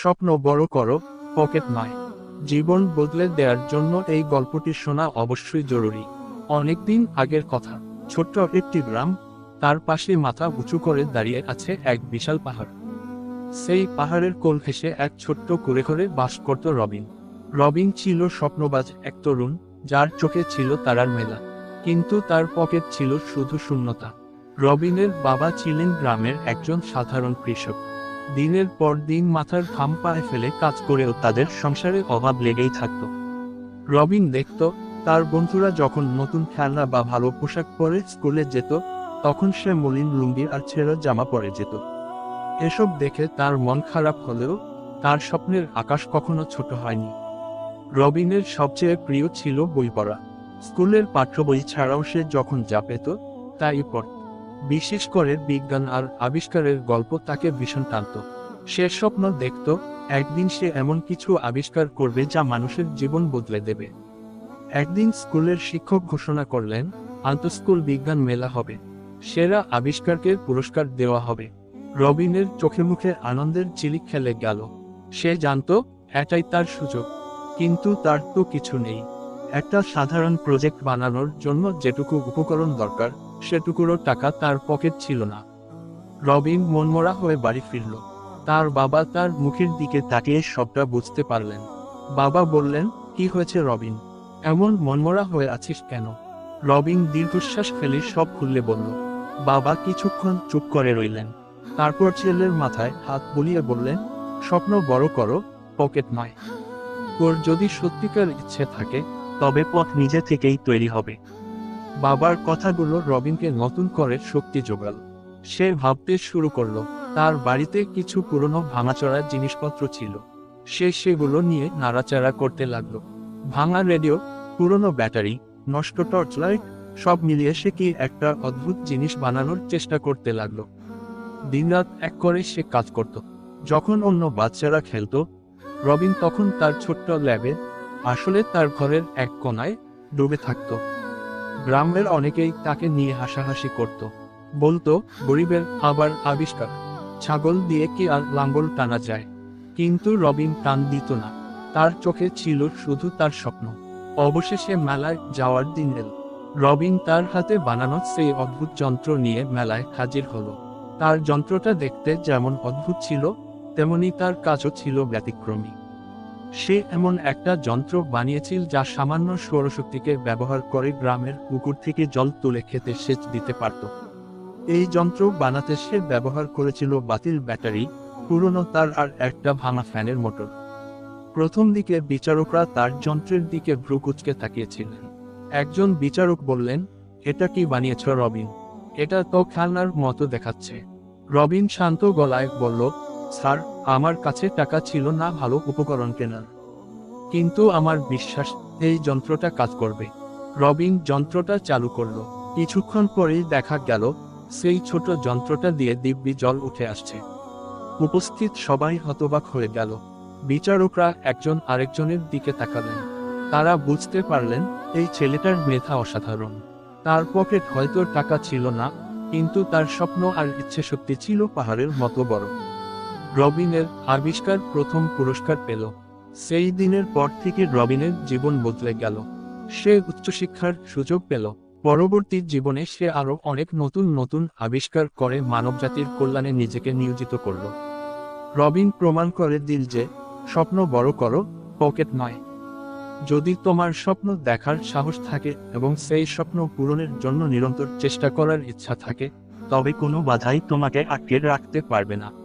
স্বপ্ন বড় করো, পকেট নয়। জীবন বদলে দেওয়ার জন্য এই গল্পটি শোনা অবশ্যই জরুরি। অনেকদিন আগের কথা, ছোট্ট একটি গ্রাম, তার পাশে মাথা উঁচু করে দাঁড়িয়ে আছে এক বিশাল পাহাড়। সেই পাহাড়ের কোল ঘেঁষে এক ছোট্ট কুড়ে ঘরে বাস করত রবিন। রবিন ছিল স্বপ্নবাজ এক তরুণ, যার চোখে ছিল তারার মেলা। কিন্তু তার পকেট ছিল শুধু শূন্যতা। রবিনের বাবা ছিলেন গ্রামের একজন সাধারণ কৃষক। দিনের পর দিন মাথার ঘাম পায়ে ফেলে কাজ করেও তাদের সংসারে অভাব লেগেই থাকত। রবিন দেখত, তার বন্ধুরা যখন নতুন খেলনা বা ভালো পোশাক পরে স্কুলে যেত, তখন সে মলিন লুঙ্গি আর ছেঁড়া জামা পরে যেত। এসব দেখে তার মন খারাপ হলেও তার স্বপ্নের আকাশ কখনো ছোট হয়নি। রবিনের সবচেয়ে প্রিয় ছিল বই পড়া। স্কুলের পাঠ্য বই ছাড়াও সে যখন যা পেত, তাই পড়ত। বিশেষ করে বিজ্ঞান আর আবিষ্কারের গল্প তাকে ভীষণ টানত। সে স্বপ্ন দেখত, একদিন সে এমন কিছু আবিষ্কার করবে যা মানুষের জীবন বদলে দেবে। একদিন স্কুলের শিক্ষক ঘোষণা করলেন, আন্তঃস্কুল বিজ্ঞান মেলা হবে। সেরা আবিষ্কারকে পুরস্কার দেওয়া হবে। রবিনের চোখে মুখে আনন্দের চিলিক খেলে গেল। সে জানত, এটাই তার সুযোগ। কিন্তু তার তো কিছু নেই। একটা সাধারণ প্রজেক্ট বানানোর জন্য যেটুকু উপকরণ দরকার সেটুকুরও টাকা তার পকেট ছিল না। রবিন মনমরা হয়ে বাড়ি ফিরল। তার বাবা তার মুখের দিকে তাকিয়ে সবটা বুঝতে পারলেন। বাবা বললেন, কি হয়েছে রবিন? এমন মনমরা হয়ে আছিস কেন? রবিন দীর্ঘশ্বাস ফেলে সব খুললে বলল, বাবা কিছুক্ষণ চুপ করে রইলেন। তারপর ছেলের মাথায় হাত বুলিয়ে বললেন, স্বপ্ন বড় করো, পকেট নয়। তোর যদি সত্যিকার ইচ্ছে থাকে, তবে পথ নিজে থেকেই তৈরি হবে। বাবার কথাগুলো রবিনকে নতুন করে শক্তি যোগাল। সে ভাবতে শুরু করল, তার বাড়িতে কিছু পুরনো ভাঙাচড়া জিনিসপত্র ছিল। সে সেগুলো নিয়ে নাড়াচাড়া করতে লাগল। ভাঙা রেডিও, পুরনো ব্যাটারি, নষ্ট টর্চ লাইট, সব মিলিয়ে সে কি একটা অদ্ভুত জিনিস বানানোর চেষ্টা করতে লাগল। দিনরাত এক করে সে কাজ করত। যখন অন্য বাচ্চারা খেলতো, রবিন তখন তার ছোট্ট ল্যাবে, আসলে তার ঘরের এক কোনায় ডুবে থাকতো। গ্রামের অনেকেই তাকে নিয়ে হাসাহাসি করত। বলতো, গরিবের আবার আবিষ্কার। ছাগল দিয়ে কি আর লাঙ্গল টানা যায়? কিন্তু রবিন টান দিত না। তার চোখে ছিল শুধু তার স্বপ্ন। অবশেষে মেলায় যাওয়ার দিন এল। রবিন তার হাতে বানানো সেই অদ্ভুত যন্ত্র নিয়ে মেলায় হাজির হলো। তার যন্ত্রটা দেখতে যেমন অদ্ভুত ছিল, তেমনি তার কাজও ছিল ব্যতিক্রমী। সে এমন একটা যন্ত্র বানিয়েছিল যা সামান্য সৌরশক্তিকে ব্যবহার করে গ্রামের পুকুর থেকে জল তুলে খেতে সেচ দিতে পারত। এই যন্ত্র বানাতে সে ব্যবহার করেছিল বাতিল ব্যাটারি, পুরনো তার আর একটা ভাঙা ফ্যানের মোটর। প্রথম দিকে বিচারকরা তার যন্ত্রের দিকে ভ্রু কুচকে তাকিয়েছিলেন। একজন বিচারক বললেন, এটা কি বানিয়েছ রবিন? এটা তো খেলনার মতো দেখাচ্ছে। রবিন শান্ত গলায় বলল, স্যার আমার কাছে টাকা ছিল না ভালো উপকরণ কেনার কিন্তু আমার বিশ্বাস, এই যন্ত্রটা কাজ করবে। রবিন যন্ত্রটা চালু করল। কিছুক্ষণ পরেই দেখা গেল, সেই ছোট যন্ত্রটা দিয়ে দিব্যি জল উঠে আসছে। উপস্থিত সবাই হতবাক হয়ে গেল। বিচারকরা একজন আরেকজনের দিকে তাকালেন। তারা বুঝতে পারলেন, এই ছেলেটার মেধা অসাধারণ। তার পকেট হয়তো টাকা ছিল না, কিন্তু তার স্বপ্ন আর ইচ্ছে শক্তি ছিল পাহাড়ের মতো বড়। রবিনের আবিষ্কার প্রথম পুরস্কার পেল। সেই দিনের পর থেকে রবিনের জীবন বদলে গেল। সে উচ্চশিক্ষার সুযোগ পেল। পরবর্তী জীবনে সে আরও অনেক নতুন নতুন আবিষ্কার করে মানবজাতির কল্যাণে নিজেকে নিয়োজিত করল। রবিন প্রমাণ করে দিল যে, স্বপ্ন বড় করো, পকেট নয়। যদি তোমার স্বপ্ন দেখার সাহস থাকে এবং সেই স্বপ্ন পূরণের জন্য নিরন্তর চেষ্টা করার ইচ্ছা থাকে, তবে কোনো বাধাই তোমাকে আটকে রাখতে পারবে না।